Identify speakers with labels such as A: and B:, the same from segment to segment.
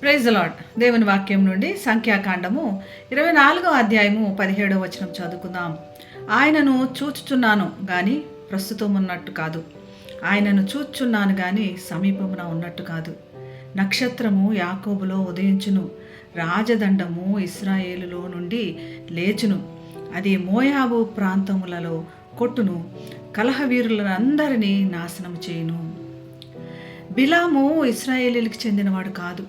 A: Praise lord దేవుని వాక్యం నుండి సంఖ్యాకాండము ఇరవై నాలుగో అధ్యాయము పదిహేడో వచనం చదువుకుందాం. ఆయనను చూచుచున్నాను కానీ ప్రస్తుతం ఉన్నట్టు కాదు. ఆయనను చూచుచున్నాను కానీ సమీపమున ఉన్నట్టు కాదు. నక్షత్రము యాకోబులో ఉదయించును. రాజదండము ఇస్రాయేలులో నుండి లేచును. అది మోయాబు ప్రాంతములలో కొట్టును కలహవీరులందరినీ నాశనం చేయును. బిలాము ఇస్రాయేలీలకు చెందినవాడు కాదు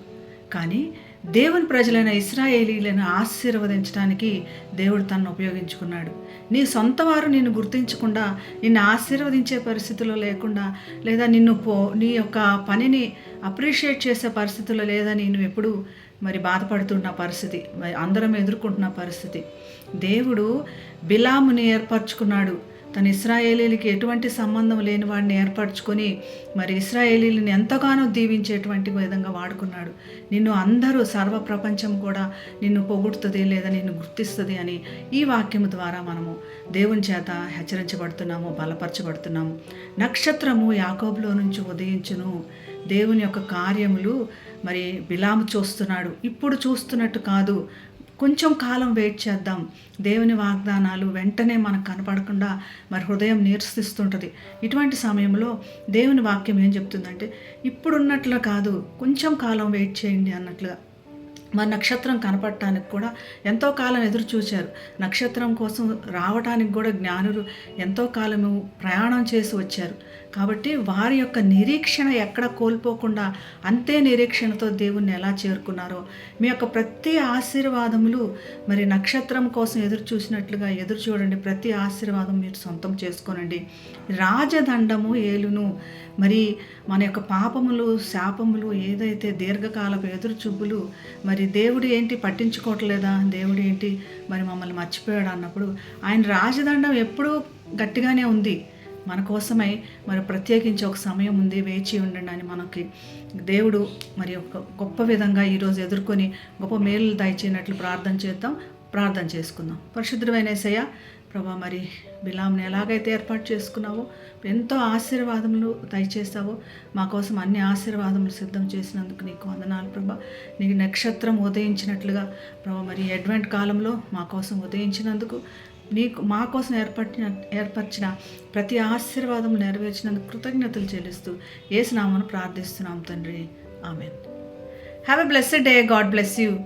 A: కానీ దేవుని ప్రజలైన ఇస్రాయేలీలను ఆశీర్వదించడానికి దేవుడు తనను ఉపయోగించుకున్నాడు. నీ సొంత వారు నిన్ను గుర్తించకుండా నిన్ను ఆశీర్వదించే పరిస్థితుల్లో లేకుండా లేదా నిన్ను పో నీ యొక్క పనిని అప్రిషియేట్ చేసే పరిస్థితుల్లో లేదా నేను ఎప్పుడు మరి బాధపడుతున్న పరిస్థితి మరి అందరం ఎదుర్కొంటున్న పరిస్థితి. దేవుడు బిలాముని ఏర్పరచుకున్నాడు. తను ఇస్రాయేలీలకి ఎటువంటి సంబంధం లేని వాడిని ఏర్పరచుకొని మరి ఇస్రాయేలీలను ఎంతగానో దీవించేటువంటి విధంగా వాడుకున్నాడు. నిన్ను అందరూ సర్వ ప్రపంచం కూడా నిన్ను పొగుడుతుంది లేదా నిన్ను గుర్తిస్తుంది అని ఈ వాక్యం ద్వారా మనము దేవుని చేత హెచ్చరించబడుతున్నాము బలపరచబడుతున్నాము. నక్షత్రము యాకోబులో నుంచి ఉదయించును. దేవుని యొక్క కార్యములు మరి బిలాము చూస్తున్నాడు. ఇప్పుడు చూస్తున్నట్టు కాదు కొంచెం కాలం వెయిట్ చేద్దాం. దేవుని వాగ్దానాలు వెంటనే మనకు కనపడకుండా మరి హృదయం నీరసిస్తుంటుంది. ఇటువంటి సమయంలో దేవుని వాక్యం ఏం చెప్తుందంటే ఇప్పుడున్నట్లు కాదు కొంచెం కాలం వెయిట్ చేయండి అన్నట్లుగా. మన నక్షత్రం కనపడటానికి కూడా ఎంతో కాలం ఎదురు చూశారు. నక్షత్రం కోసం రావటానికి కూడా జ్ఞానులు ఎంతో కాలము ప్రయాణం చేసి వచ్చారు. కాబట్టి వారి యొక్క నిరీక్షణ ఎక్కడ కోల్పోకుండా అంతే నిరీక్షణతో దేవుణ్ణి ఎలా చేరుకున్నారో మీ యొక్క ప్రతి ఆశీర్వాదములు మరి నక్షత్రం కోసం ఎదురు చూసినట్లుగా ఎదురు చూడండి. ప్రతి ఆశీర్వాదం మీరు సొంతం చేసుకోనండి. రాజదండము ఏలును మరి మన యొక్క పాపములు శాపములు ఏదైతే దీర్ఘకాలపు ఎదురు చూపులు మరి దేవుడు ఏంటి పట్టించుకోవట్లేదా? దేవుడు ఏంటి మరి మమ్మల్ని మర్చిపోయాడు? అన్నప్పుడు ఆయన రాజదండం ఎప్పుడూ గట్టిగానే ఉంది. మన కోసమై మరి ప్రత్యేకించి ఒక సమయం ఉంది వేచి ఉండండి అని మనకి దేవుడు మరి ఒక గొప్ప విధంగా ఈరోజు ఎదుర్కొని గొప్ప మేలు దయచేయనట్లు ప్రార్థన చేద్దాం ప్రార్థన చేసుకుందాం. పరిశుద్ధమైన ఏసయ్య ప్రభా మరి బిలాంని ఎలాగైతే ఏర్పాటు చేసుకున్నావో ఎంతో ఆశీర్వాదములు దయచేస్తావో మా కోసం అన్ని ఆశీర్వాదములు సిద్ధం చేసినందుకు నీకు వందనాలు ప్రభా. నీకు నక్షత్రం ఉదయించినట్లుగా ప్రభా మరి అడ్వెంట్ కాలంలో మా కోసం ఉదయించినందుకు నీకు మా కోసం ఏర్పడిన ఏర్పరిచిన ప్రతి ఆశీర్వాదం నెరవేర్చినందుకు కృతజ్ఞతలు చెల్లిస్తూ ఏసునామను ప్రార్థిస్తున్నాం తండ్రి. Amen. Have a blessed day God bless you